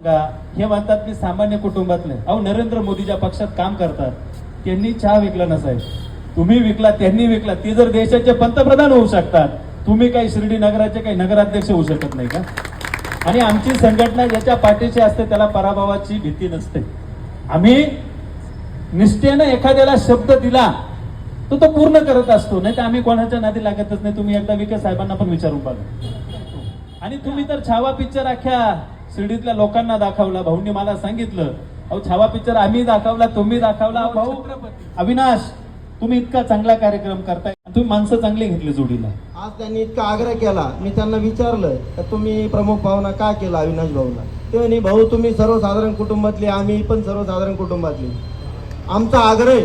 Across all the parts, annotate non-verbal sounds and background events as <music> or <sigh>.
हे म्हणतात की सामान्य कुटुंबातले. अहो नरेंद्र मोदीच्या पक्षात काम करतात. त्यांनी चहा विकला नसायच. तुम्ही विकला त्यांनी विकला. ते जर देशाचे पंतप्रधान होऊ शकतात तुम्ही काही शिर्डी नगराचे काही नगराध्यक्ष होऊ शकत नाही का? आणि आमची संघटना ज्याच्या पाठीशी असते त्याला पराभवाची भीती नसते. आम्ही निष्ठेनं एखाद्याला शब्द दिला तो तो पूर्ण करत असतो. नाही तर आम्ही कोणाच्या नादी लागतच नाही. तुम्ही एकदा विखे साहेबांना पण विचारून बघा. आणि तुम्ही तर छावा पिक्चर अख्ख्या शिर्डीतल्या लोकांना दाखवला. भाऊंनी मला सांगितलं अहो छावा पिक्चर आम्ही दाखवला तुम्ही दाखवला. भाऊ अविनाश तुम्ही इतका चांगला कार्यक्रम करताय. तुम्ही माणसं चांगली घेतली जोडीला. आज त्यांनी इतका आग्रह केला. मी त्यांना विचारलं का तुम्ही प्रमुख भावना का केला अविनाश भाऊला? ते म्हणे भाऊ तुम्ही सर्वसाधारण कुटुंबातले आम्ही पण सर्वसाधारण कुटुंबातले. आमचा आग्रह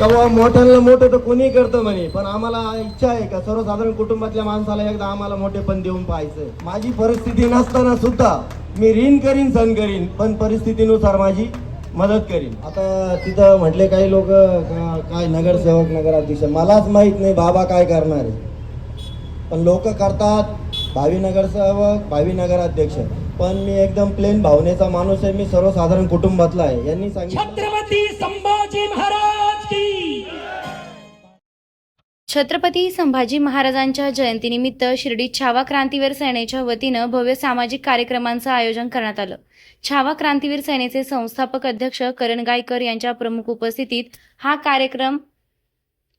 का मोठ्यांना मोठं तर कोणी करतं म्हणे पण आम्हाला इच्छा आहे का? सर्वसाधारण कुटुंबातल्या माणसाला एकदा आम्हाला मोठेपण देऊन पाहायचं माझी परिस्थिती नसताना सुद्धा मी ऋण करीन सण करीन पण परिस्थितीनुसार माझी मदत करीन. आता तिथं म्हटले काही लोक काय नगरसेवक नगराध्यक्ष मलाच माहीत नाही बाबा काय करणार आहे. पण लोक करतात भावी नगरसेवक भावी नगराध्यक्ष. पण मी एकदम प्लेन भावनेचा माणूस आहे मी सर्वसाधारण कुटुंबातला आहे. यांनी सांगितलं छत्रपती संभाजी महाराज! छत्रपती संभाजी महाराजांच्या जयंतीनिमित्त शिर्डीत छावा क्रांतीवीर सेनेच्या वतीनं भव्य सामाजिक कार्यक्रमांचं आयोजन करण्यात आलं. छावा क्रांतीवीर सेनेचे संस्थापक अध्यक्ष करण गायकर यांच्या प्रमुख उपस्थितीत हा कार्यक्रम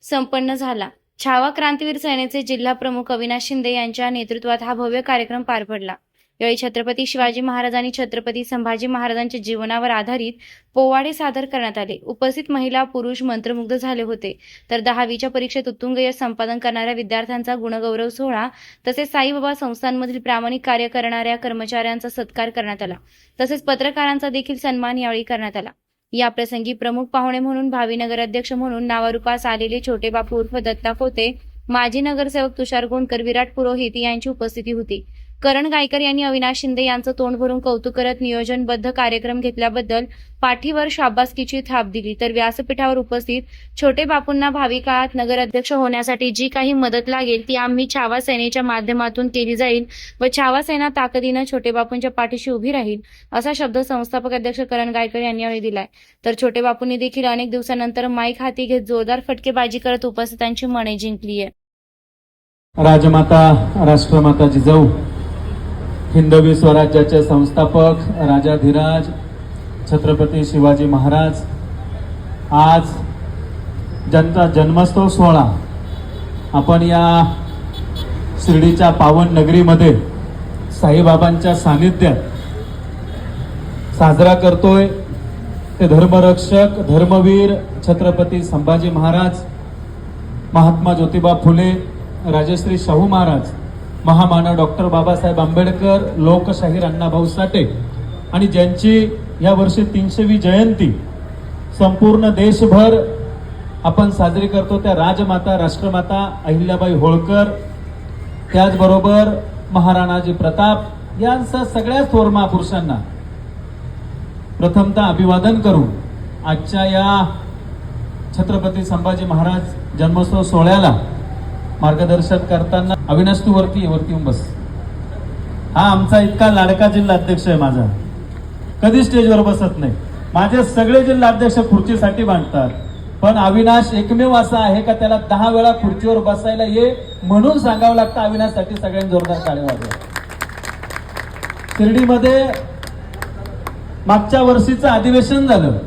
संपन्न झाला. छावा क्रांतीवीर सेनेचे जिल्हा प्रमुख अविनाश शिंदे यांच्या नेतृत्वात हा भव्य कार्यक्रम पार पडला. यावेळी छत्रपती शिवाजी महाराज आणि छत्रपती संभाजी महाराजांच्या जीवनावर आधारित पोवाडे सादर करण्यात आले. उपस्थित महिला पुरुष मंत्रमुग्ध झाले होते. तर दहावीच्या परीक्षेत उत्तुंग यश संपादन करणाऱ्या विद्यार्थ्यांचा गुणगौरव सोहळा तसेच साईबाबा संस्थांमधील प्रामाणिक कार्य करणाऱ्या कर्मचाऱ्यांचा सत्कार करण्यात आला. तसेच पत्रकारांचा देखील सन्मान यावेळी करण्यात आला. या प्रसंगी प्रमुख पाहुणे म्हणून भावी नगराध्यक्ष म्हणून नावारूपास आलेले छोटे बापू उर्फ दत्ता कोते माजी नगरसेवक तुषार गोंडकर विराट पुरोहित यांची उपस्थिती होती. करण गायकर यांनी अविनाश शिंदे यांचं तोंड भरून कौतुक करत नियोजनबद्ध कार्यक्रम घेतल्याबद्दल पाठीवर शाबासकीची थाप दिली. तर व्यासपीठावर उपस्थित छोटे बापूंना भावी काळात नगराध्यक्ष होण्यासाठी जी काही मदत लागेल ती आम्ही छावा सेनेच्या माध्यमातून केली जाईल व छावा सेना ताकदीनं छोटे बापूंच्या पाठीशी उभी राहील असा शब्द संस्थापक अध्यक्ष करण गायकर यांनी यावेळी दिलाय. तर छोटे बापूंनी देखील अनेक दिवसानंतर माईक हाती घेत जोरदार फटकेबाजी करत उपस्थितांची मने जिंकली आहे राजमाता राष्ट्रमाता जिजाऊ हिंदवी स्वराज्याचे संस्थापक राजाधिराज छत्रपती शिवाजी महाराज. आज ज्यांचा जन्मोत्सव सोहळा आपण या शिर्डीच्या पावन नगरीमध्ये साईबाबांच्या सानिध्यात साजरा करतोय. ते धर्मरक्षक धर्मवीर छत्रपती संभाजी महाराज महात्मा ज्योतिबा फुले राजश्री शाहू महाराज. महामानव डॉक्टर बाबासाहेब आंबेडकर लोकशाहीर अण्णाभाऊ साठे. आणि ज्यांची या वर्षी तीनशेवी जयंती संपूर्ण देशभर आपण साजरी करतो त्या राजमाता राष्ट्रमाता अहिल्याबाई होळकर. त्याचबरोबर महाराणाजी प्रताप यांचा सगळ्याच थोर महापुरुषांना प्रथमतः अभिवादन करू आजच्या या छत्रपती संभाजी महाराज जन्मोत्सव सोहळ्याला मार्गदर्शन करताना अविनाश तू वरती वरती येऊन बस. हा आमचा इतका लाडका जिल्हा अध्यक्ष आहे माझा. कधी स्टेजवर बसत नाही. माझे सगळे जिल्हा अध्यक्ष खुर्चीसाठी बांधतात. पण अविनाश एकमेव असा आहे का त्याला दहा वेळा खुर्चीवर बसायला ये म्हणून सांगावं लागतं? अविनाशसाठी सगळ्यांनी जोरदार टाळे वाजवा शिर्डीमध्ये मागच्या वर्षीचं अधिवेशन झालं.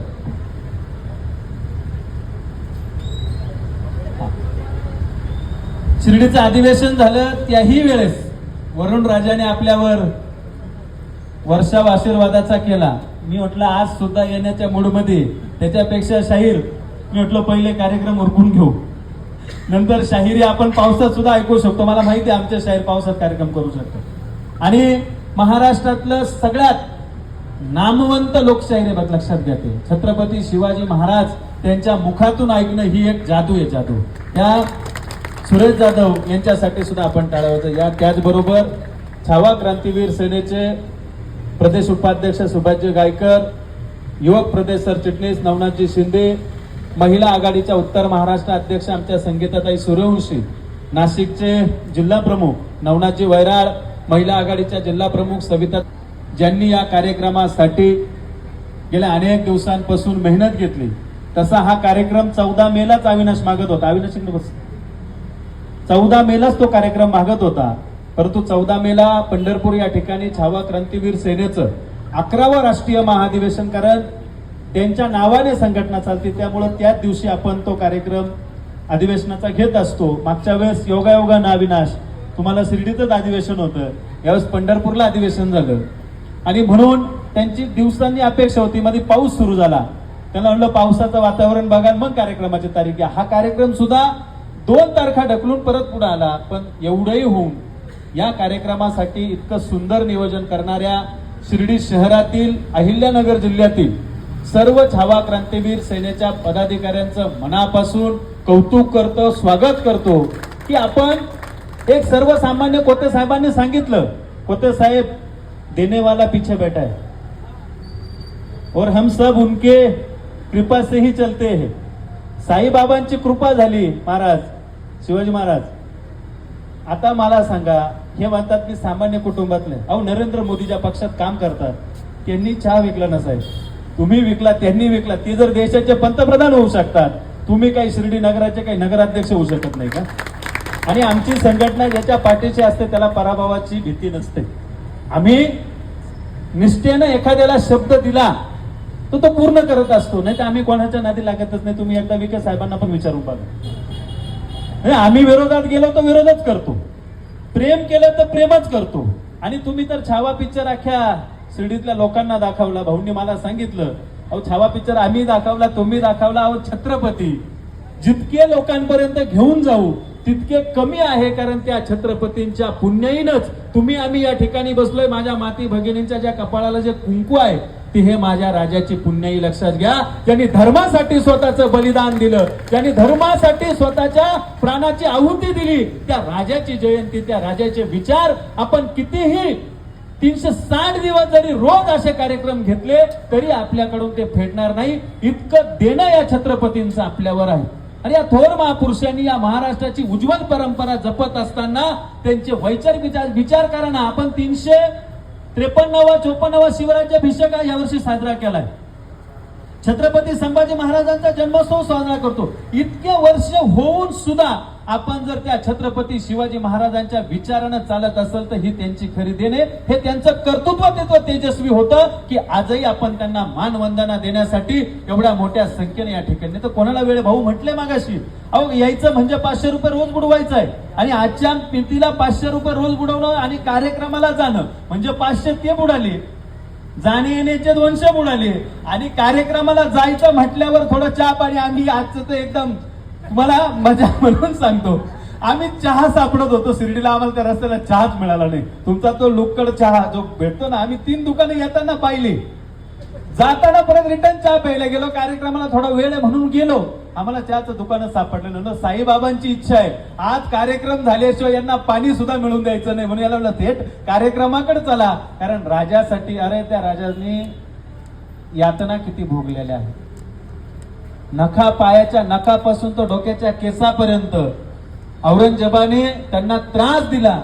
शिर्डीचं अधिवेशन झालं त्याही वेळेस वरुण राजाने आपल्यावर वर्षाव आशीर्वादाचा केला. मी म्हटलं आज सुद्धा येण्याच्या मूडमध्ये. त्याच्यापेक्षा शाहीर मी म्हटलं पहिले कार्यक्रम उरकून घेऊ. नंतर शाहिरी आपण पावसात सुद्धा ऐकू शकतो. मला माहिती आहे आमच्या शाहीर पावसात कार्यक्रम करू शकतो आणि महाराष्ट्रातलं सगळ्यात नामवंत लोकशाहीर आहे बघ लक्षात घ्या ते. छत्रपती शिवाजी महाराज त्यांच्या मुखातून ऐकणं ही एक जादू आहे जादू. त्या सुरेश जाधव यांच्यासाठी सुद्धा आपण टाळावं या त्याचबरोबर छावा क्रांतीवीर सेनेचे प्रदेश उपाध्यक्ष सुभाषजी गायकर युवक प्रदेश सरचिटणीस नवनाथजी शिंदे महिला आघाडीच्या उत्तर महाराष्ट्र अध्यक्ष आमच्या संगीताताई सूर्यवंशी नाशिकचे जिल्हा प्रमुख नवनाथजी वैराळ महिला आघाडीच्या जिल्हा प्रमुख सविता ज्यांनी या कार्यक्रमासाठी गेल्या अनेक दिवसांपासून मेहनत घेतली. तसा हा कार्यक्रम चौदा मेलाच अविनाश मागत होता. अविनाश बस चौदा मेलाच तो कार्यक्रम मागत होता. परंतु चौदा मेला पंढरपूर या ठिकाणी छावा क्रांतीवीर सेनेचं अकरावं राष्ट्रीय महाधिवेशन कारण त्यांच्या नावाने संघटना चालते. त्यामुळं त्याच दिवशी आपण तो कार्यक्रम अधिवेशनाचा घेत असतो. मागच्या वेळेस योगायोगा अविनाश तुम्हाला शिर्डीतच अधिवेशन होतं. यावेळेस पंढरपूरला अधिवेशन झालं. आणि म्हणून त्यांची दिवसांनी अपेक्षा होती. मध्ये पाऊस सुरू झाला. त्यांना म्हणलं पावसाचं वातावरण बघा मग कार्यक्रमाची तारीख घ्या. हा कार्यक्रम सुद्धा दोन तारखा ढकलून परत पुढे आला पण एवढंही होऊन या कार्यक्रमासाठी इतकं सुंदर नियोजन करणाऱ्या शिर्डी शहरातील अहिल्यानगर जिल्ह्यातील सर्व छावा क्रांतीवीर सेनेच्या पदाधिकाऱ्यांचं मनापासून कौतुक करतो स्वागत करतो की आपण एक सर्वसामान्य कोते साहेबांनी सांगितलं कोते साहेब देने पीछे बैठा है। और हम सब उनके कृपा से ही चलते हैं। साईबाबांची कृपा झाली महाराज। शिवाजी महाराज आता मला सांगा हे म्हणतात मी सामान्य कुटुंबातले अहो नरेंद्र मोदी ज्या पक्षात काम करतात त्यांनी चहा विकला नसाय. तुम्ही विकला त्यांनी विकला ते जर देशाचे पंतप्रधान होऊ शकतात तुम्ही काही शिर्डी नगराचे काही नगराध्यक्ष होऊ शकत नाही का? आणि आमची संघटना ज्याच्या पाठीशी असते त्याला पराभवाची भीती नसते. आम्ही निष्ठेनं एखाद्याला शब्द दिला तो तो पूर्ण करत असतो नाही तर आम्ही कोणाच्या नादी लागतच नाही तुम्ही एकदा विखे साहेबांना पण विचारून बघा. आम्ही विरोधात गेलो तर विरोधच करतो. प्रेम केलं तर प्रेमच करतो. आणि तुम्ही तर छावा पिक्चर अख्ख्या शिर्डीतल्या लोकांना दाखवला. भाऊंनी मला सांगितलं अहो छावा पिक्चर आम्ही दाखवला तुम्ही दाखवला. अहो छत्रपती जितके लोकांपर्यंत घेऊन जाऊ तितके कमी आहे कारण त्या छत्रपतींच्या पुण्याईनच तुम्ही आम्ही या ठिकाणी बसलोय. माझ्या माती भगिनींच्या ज्या कपाळाला जे कुंकू आहे ती हे माझ्या राजाची पुण्याई लक्षात घ्या. ज्यांनी धर्मासाठी स्वतःचं बलिदान दिलं. ज्यांनी धर्मासाठी स्वतःच्या प्राणाची आहुती दिली. त्या राजाची जयंती त्या राजाचे विचार आपण कितीही तीनशे साठ दिवस जरी रोज असे कार्यक्रम घेतले तरी आपल्याकडून ते फेडणार नाही. इतकं देणं या छत्रपतींचं आपल्यावर आहे. आणि या थोर महापुरुषांनी या महाराष्ट्राची उज्ज्वल परंपरा जपत असताना त्यांचे वैचारिक विचार विचार करा ना आपण तीनशे त्रेपन्नावा चोपन्नावा शिवराज्याभिषेक हा यावर्षी साजरा केलाय. छत्रपती संभाजी महाराजांचा जन्मोत्सव साजरा करतो. इतके वर्ष होऊन सुद्धा आपण जर त्या छत्रपती शिवाजी महाराजांच्या विचारानं चालत असेल तर ही त्यांची खरी देणे हे त्यांचं कर्तृत्व त्याचं तेजस्वी होतं की आजही आपण त्यांना मानवंदना देण्यासाठी एवढ्या मोठ्या संख्येने या ठिकाणी तर कोणाला वेळ भाऊ म्हटले मागाशी? अहो यायचं म्हणजे पाचशे रुपये रोज बुडवायचं आहे. आणि आजच्या पिंतीला पाचशे रुपये रोज बुडवणं आणि कार्यक्रमाला जाणं म्हणजे पाचशे ते बुडाले. जाणे येण्याचे दोनशे बुडाले. आणि कार्यक्रमाला जायचं म्हटल्यावर थोडं चाप आणि आम्ही आजचं तर एकदम तुम्हाला मजा <laughs> म्हणून सांगतो. आम्ही चहा सापडत होतो शिर्डीला. आम्हाला त्या रस्त्याला चहाच मिळाला नाही. तुमचा तो लोकड चहा जो भेटतो ना आम्ही तीन दुकानं येताना पाहिली. जाताना परत रिटर्न चहा प्यायला गेलो. कार्यक्रमाला थोडा वेळ आहे म्हणून गेलो. आम्हाला चहाचं दुकानं सापडलं ना साईबाबांची इच्छा आहे. आज कार्यक्रम झाल्याशिवाय यांना पाणी सुद्धा मिळून द्यायचं नाही म्हणून याला म्हणलं थेट कार्यक्रमाकडे चला. कारण राजासाठी अरे त्या राजांनी यातना किती भोगलेल्या आहेत. नखा पायाच्या नखापासून तो डोक्याच्या केसापर्यंत. औरंगजेबाने त्यांना त्रास दिला.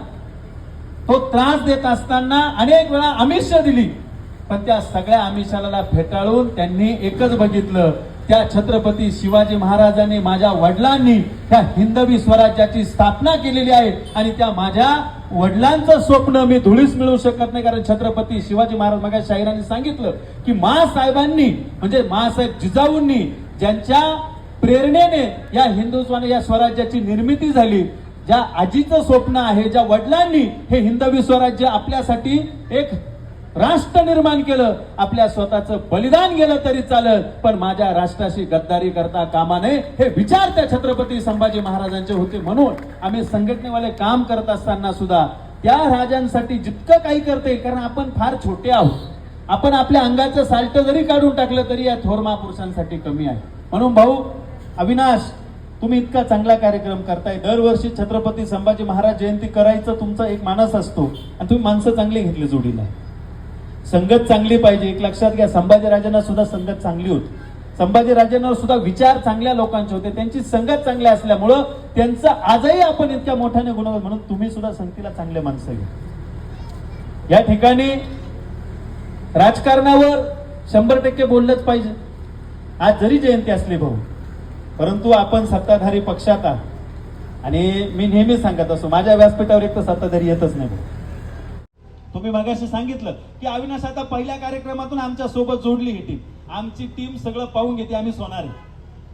तो त्रास देत असताना अनेक वेळा आमिष दिली. पण त्या सगळ्या आमिषाला फेटाळून त्यांनी एकच बघितलं. त्या छत्रपती शिवाजी महाराजांनी माझ्या वडिलांनी त्या हिंदवी स्वराज्याची स्थापना केलेली आहे आणि त्या माझ्या वडिलांचं स्वप्न मी धुळीस मिळवू शकत नाही. कारण छत्रपती शिवाजी महाराज मग शाहिरांनी सांगितलं की महासाहेबांनी म्हणजे मासाहेब जिजाऊंनी ज्यांच्या प्रेरणेने या हिंदुत्वाने या स्वराज्याची निर्मिती झाली ज्या आजीचं स्वप्न आहे ज्या वडिलांनी हे हिंदवी स्वराज्य आपल्यासाठी एक राष्ट्र निर्माण केलं आपल्या स्वतःचं बलिदान गेलं तरी चालत पण माझ्या राष्ट्राशी गद्दारी करता कामा नये हे विचार त्या छत्रपती संभाजी महाराजांचे होते म्हणून आम्ही संघटनेवाले काम करत असताना सुद्धा त्या राजांसाठी जितकं काही करते कारण आपण फार छोटे आहोत. आपण आपल्या अंगाचं साल्ट जरी काढून टाकलं तरी या थोर महापुरुषांसाठी कमी आहे. म्हणून भाऊ अविनाश तुम्ही इतका चांगला कार्यक्रम करताय. दरवर्षी छत्रपती संभाजी महाराज जयंती करायचं तुमचा एक मानस असतो आणि तुम्ही माणसं चांगली घेतली जोडीला. संगत चांगली पाहिजे. एक लक्षात घ्या संभाजीराजांना सुद्धा संगत चांगली होती. संभाजीराजांवर सुद्धा विचार चांगल्या लोकांचे होते. त्यांची संगत चांगली असल्यामुळं त्यांचं आजही आपण इतक्या मोठ्याने गुणवत म्हणून तुम्ही सुद्धा संगतीला चांगले माणसं घ्या. या ठिकाणी राजकारणावर शंभर टक्के बोललंच पाहिजे. आज जरी जयंती असली भाऊ परंतु आपण सत्ताधारी पक्षात आहात. आणि मी नेहमी सांगत असतो माझ्या व्यासपीठावर एक तर सत्ताधारी येतच नाही भाऊ. तुम्ही मगाशी सांगितलं की अविनाश आता पहिल्या कार्यक्रमातून आमच्यासोबत जोडली ही टीम आमची टीम सगळं पाहून घेते आम्ही सोनार आहे.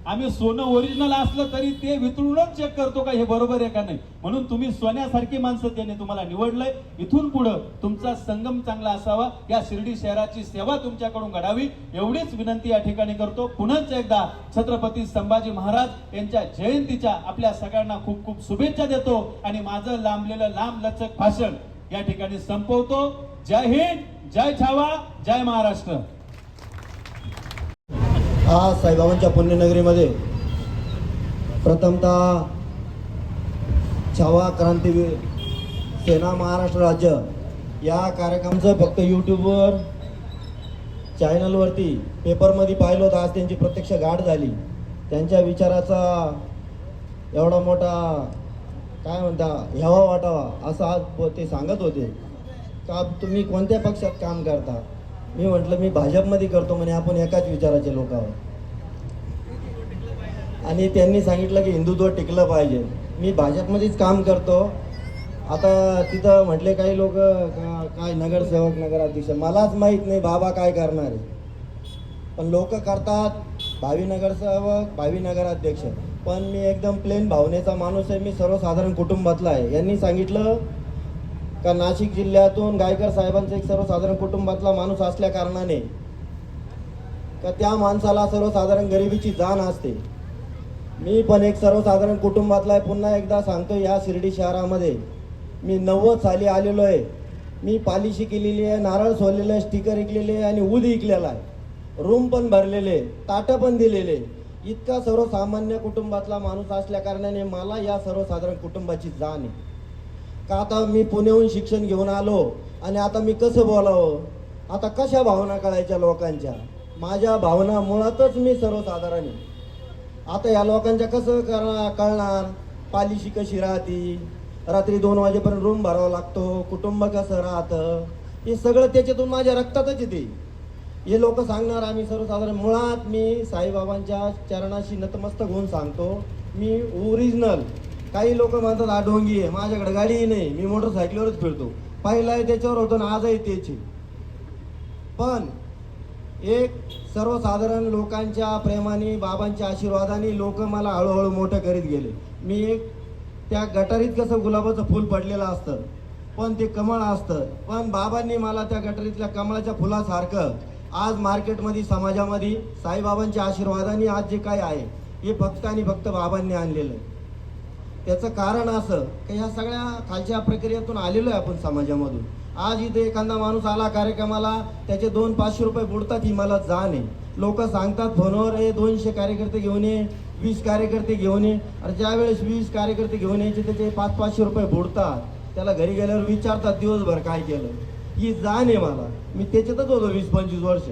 आम्ही सोनं ओरिजिनल असलं तरी ते वितळूनच चेक करतो का हे बरोबर आहे का नाही. म्हणून तुम्ही सोन्यासारखी माणसं त्याने तुम्हाला निवडलंय. इथून पुढं तुमचा संगम चांगला असावा. या शिर्डी शहराची सेवा तुमच्याकडून घडावी. एवढीच विनंती या ठिकाणी करतो. पुन्हाच एकदा छत्रपती संभाजी महाराज यांच्या जयंतीच्या आपल्या सगळ्यांना खूप खूप शुभेच्छा देतो. आणि माझं लांबलेलं लांब लचक भाषण या ठिकाणी संपवतो. जय हिंद जय छावा जय महाराष्ट्र. आज साईबाबांच्या पुण्यनगरीमध्ये प्रथमतः छावा क्रांतीवीर सेना महाराष्ट्र राज्य या कार्यक्रमाचं फक्त यूट्यूबवर चॅनलवरती पेपरमध्ये पाहिलं होतं. आज त्यांची प्रत्यक्ष गाठ झाली. त्यांच्या विचाराचा एवढा मोठा काय म्हणता ह्यावा वाटावा असं आज ते सांगत होते. का तुम्ही कोणत्या पक्षात काम करता? मी म्हटलं मी भाजपमध्ये करतो म्हणे आपण एकाच विचाराचे लोक आहोत. आणि त्यांनी सांगितलं की हिंदुत्व टिकलं पाहिजे. मी भाजपमध्येच काम करतो. आता तिथं म्हटले काही लोक काय नगरसेवक नगराध्यक्ष मलाच माहीत नाही बाबा काय करणार आहे. पण लोक करतात भावी नगरसेवक भावी नगराध्यक्ष पण मी एकदम प्लेन भावनेचा माणूस आहे. मी सर्वसाधारण कुटुंबातला आहे. यांनी सांगितलं का नाशिक जिल्ह्यातून गायकर साहेबांचं एक सर्वसाधारण कुटुंबातला माणूस असल्या कारणाने का त्या माणसाला सर्वसाधारण गरिबीची जाण असते? मी पण एक सर्वसाधारण कुटुंबातला आहे. पुन्हा एकदा सांगतो या शिर्डी शहरामध्ये मी नव्वद साली आलेलो आहे. मी पालिशी केलेली आहे नारळ सोडलेलं आहे स्टिकर इकलेले आहे आणि ऊद इकलेला आहे. रूम पण भरलेले ताटं पण दिलेले इतका सर्वसामान्य कुटुंबातला माणूस असल्या कारणाने मला या सर्वसाधारण कुटुंबाची जाण आहे. का आता मी पुण्याहून शिक्षण घेऊन आलो आणि आता मी कसं बोलावं? आता कशा भावना कळायच्या लोकांच्या? माझ्या भावना मुळातच मी सर्वसाधारण आता या लोकांच्या कसं कळणार कळणार? पालिशी कशी राहती? रात्री दोन वाजेपर्यंत रूम भरावा लागतो कुटुंब कसं राहतं? हे सगळं त्याच्यातून माझ्या रक्तातच येते. हे लोक सांगणार आम्ही सर्वसाधारण. मुळात मी साईबाबांच्या चरणाशी नतमस्तक होऊन सांगतो मी ओरिजिनल काही लोक म्हणतात हा ढोंगी आहे माझ्याकडे गाडीही नाही मी मोटरसायकलवरच फिरतो. पहिला त्याच्यावर होतो ना आजही त्याची पण एक सर्वसाधारण लोकांच्या प्रेमाने बाबांच्या आशीर्वादाने लोक मला हळूहळू मोठं करीत गेले. मी एक त्या गटारीत कसं गुलाबाचं फूल पडलेलं असतं पण ते कमळ असतं. पण बाबांनी मला त्या गटारीतल्या कमळाच्या फुलासारखं आज मार्केटमध्ये समाजामध्ये साईबाबांच्या आशीर्वादाने आज जे काय आहे हे फक्त आणि फक्त बाबांनी आणलेलं आहे. त्याचं कारण असं की ह्या सगळ्या खालच्या प्रक्रियेतून आलेलो आहे आपण समाजामधून. आज इथे एखादा माणूस आला कार्यक्रमाला त्याचे दोन पाचशे रुपये बुडतात ही मला जाण आहे. लोक सांगतात फोनवर हे दोनशे कार्यकर्ते घेऊन ये वीस कार्यकर्ते घेऊन ये. आणि ज्यावेळेस वीस कार्यकर्ते घेऊन यायचे त्याचे पाच पाचशे रुपये बुडतात. त्याला घरी गेल्यावर विचारतात दिवसभर काय केलं? ही जाण आहे मला. मी त्याच्यातच होतो वीस पंचवीस वर्ष.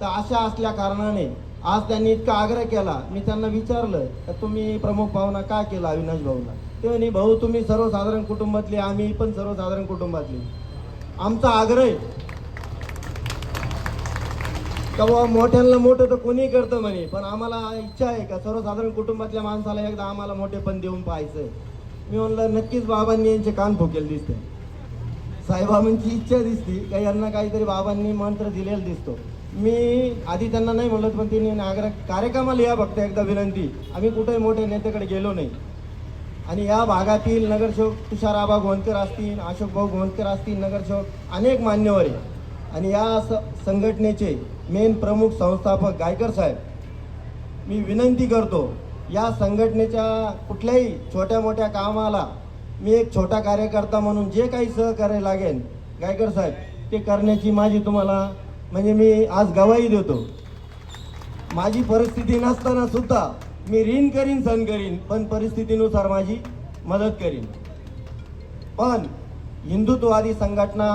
तर अशा असल्या कारणाने आज त्यांनी इतका आग्रह केला मी त्यांना विचारलं तर तुम्ही प्रमुख पाहुणा का केला अविनाश भाऊला ते म्हणे भाऊ तुम्ही सर्वसाधारण कुटुंबातले आम्ही पण सर्वसाधारण कुटुंबातले. आमचा आग्रह आहे. का मोठ्यांना मोठं तर कोणी करतं म्हणे पण आम्हाला इच्छा आहे का सर्वसाधारण कुटुंबातल्या माणसाला एकदा आम्हाला मोठेपण देऊन पाहायचंय. मी म्हणलं नक्कीच बाबांनी यांचे कान फुकेल दिसते. साईबाबांची इच्छा दिसती का यांना काहीतरी बाबांनी मंत्र दिलेला दिसतो. मी आधी त्यांना नाही म्हणलं पण त्यांनी आग्रह कार्यक्रमाला या बघता एकदा विनंती. आम्ही कुठेही मोठ्या नेत्याकडे गेलो नाही. आणि या भागातील नगरसेवक तुषार आबा गोंदकर असतील अशोक भाऊ गोंदकर असतील नगरसेवक अनेक मान्यवर आहे आणि या स संघटनेचे मेन प्रमुख संस्थापक गायकर साहेब मी विनंती करतो या संघटनेच्या कुठल्याही छोट्या मोठ्या कामाला मी एक छोटा कार्यकर्ता म्हणून जे काही सहकार्य लागेल गायकर साहेब ते करण्याची माझी तुम्हाला म्हणजे मी आज गवाही देतो. माझी परिस्थिती नसताना सुद्धा मी ऋण करीन सण करीन पण परिस्थितीनुसार माझी मदत करीन. पण हिंदुत्ववादी संघटना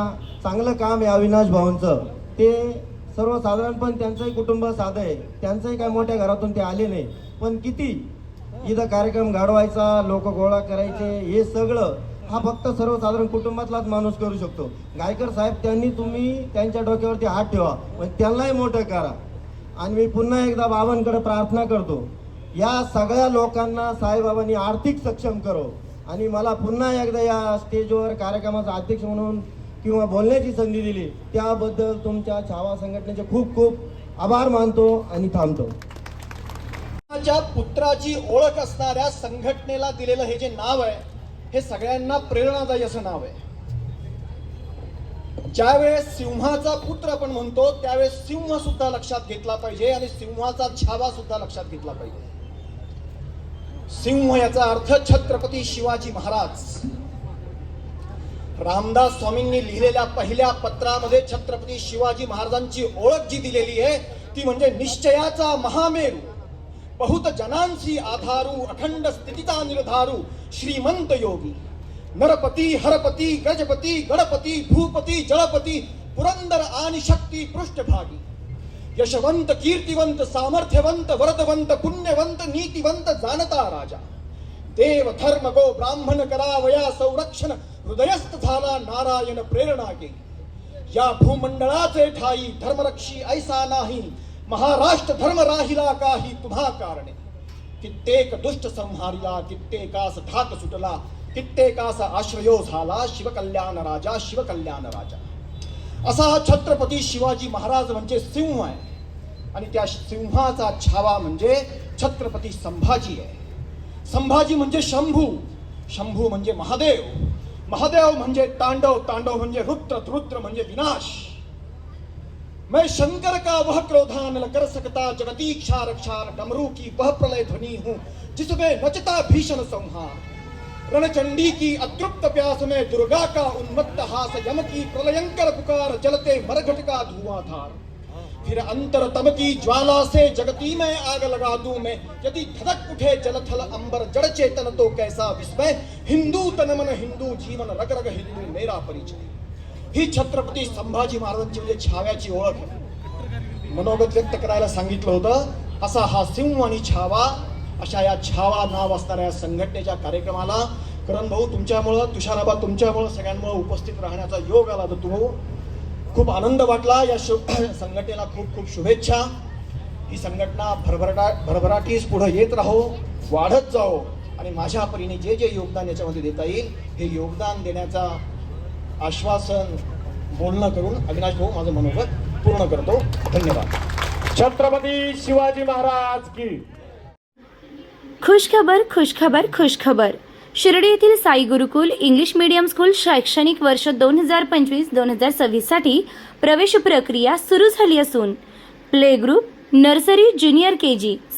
चांगलं काम आहे अविनाश भाऊंचं. ते सर्वसाधारण पण त्यांचंही कुटुंब साधं आहे. त्यांचंही काय मोठ्या घरातून ते आले नाही. पण किती इथं कार्यक्रम घडवायचा लोक गोळा करायचे हे सगळं हा फक्त सर्वसाधारण कुटुंबातलाच माणूस करू शकतो. गायकर साहेब त्यांनी तुम्ही त्यांच्या डोक्यावरती हात ठेवा. म्हणजे त्यांनाही मोठं करा. आणि मी पुन्हा एकदा बाबांकडे प्रार्थना करतो. या सगळ्या लोकांना साईबाबांनी आर्थिक सक्षम करो. आणि मला पुन्हा एकदा या स्टेजवर कार्यक्रमाचा अध्यक्ष म्हणून किंवा बोलण्याची संधी दिली त्याबद्दल तुमच्या छावा संघटनेचे खूप खूप आभार मानतो आणि थांबतो. पुत्राची ओळख असणाऱ्या संघटनेला दिलेलं हे जे नाव आहे हे सगळ्यांना प्रेरणादायी असं नाव आहे. ज्यावेळेस सिंहाचा पुत्र आपण म्हणतो त्यावेळेस सिंह सुद्धा लक्षात घेतला पाहिजे आणि सिंहाचा छावा सुद्धा लक्षात घेतला पाहिजे. सिंह याचा अर्थ छत्रपती शिवाजी महाराज. रामदास स्वामींनी लिहिलेल्या पहिल्या पत्रामध्ये छत्रपती शिवाजी महाराजांची ओळख जी दिलेली आहे ती म्हणजे निश्चयाचा महामेरू. बहुत जनांसी आधारू अखंड स्थितीचा निर्धारू श्रीमंत योगी। नरपती हरपती गजपती गणपती भूपती जळपती पुरंदर आणि शक्ती पृष्ठभागी। यशवंत कीर्तिवंत सामर्थ्यवंत वरदवंत पुण्यवंत नीतिवंत जाणता राजा। देव धर्म गो ब्राह्मण करावया संरक्षण हृदयस्थ झाला नारायण प्रेरणा केली या भूमंडळाचे ठाई धर्मरक्षी ऐसा नाही। महाराष्ट्र धर्म राहिला काही तुम्हा कारणे. कित्येक दुष्ट संहारिला कित्येकास धाक सुटला कित्येकास आश्रयो झाला शिवकल्याण राजा शिवकल्याण राजा. असा हा छत्रपती शिवाजी महाराज म्हणजे सिंह आहे. आणि त्या सिंहाचा छावा म्हणजे छत्रपती संभाजी आहे. संभाजी म्हणजे शंभू. शंभू म्हणजे महादेव. महादेव म्हणजे तांडव तांडव म्हणजे रुद्र रुद्र म्हणजे विनाश. मैं शंकर का वह क्रोधान कर सकता जगतीक्षा रक्षा डमरू की वह प्रलय ध्वनि हूँ, जिसमें नचता भीषण संहार। रणचंडी की अतृप्त प्यास में दुर्गा का उन्मत्त हास यम की प्रलयंकर पुकार जलते मरघट का धुआंधार। फिर अंतर तम की ज्वाला से जगती में आग लगा दूँ मैं, यदि धड़क उठे जलथल अंबर, जड़ चेतन तो कैसा विस्मय। हिंदू तन मन, हिंदू जीवन, रग रग हिंदू मेरा परिचय। ही छत्रपती संभाजी महाराजांची म्हणजे छाव्याची ओळख. मनोगत व्यक्त करायला सांगितलं होतं. असा हा सिंह आणि छावा अशा या छावा नाव असणाऱ्या या संघटनेच्या कार्यक्रमाला. करण भाऊ तुमच्यामुळं तुषाराबा तुमच्यामुळं सगळ्यांमुळं उपस्थित राहण्याचा योग आला तर तू खूप आनंद वाटला या शु <clears throat> संघटनेला खूप खूप शुभेच्छा. ही संघटना भरभरटा भरभराटीस पुढं येत राहो वाढत जाओ आणि माझ्या परीने जे जे योगदान याच्यामध्ये देता येईल हे योगदान देण्याचा आश्वासन बोलणं करून अविनाश भाऊ माझं मनोगत पूर्ण करतो. धन्यवाद. छत्रपती शिवाजी महाराज की. खुशखबर खुशखबर खुशखबर. शिर्डी येथील Sai Gurukul English medium school शैक्षणिक वर्ष दोन हजार पंचवीस दोन हजार सव्वीससाठी प्रवेश प्रक्रिया सुरू झाली असून play group nursery junior K G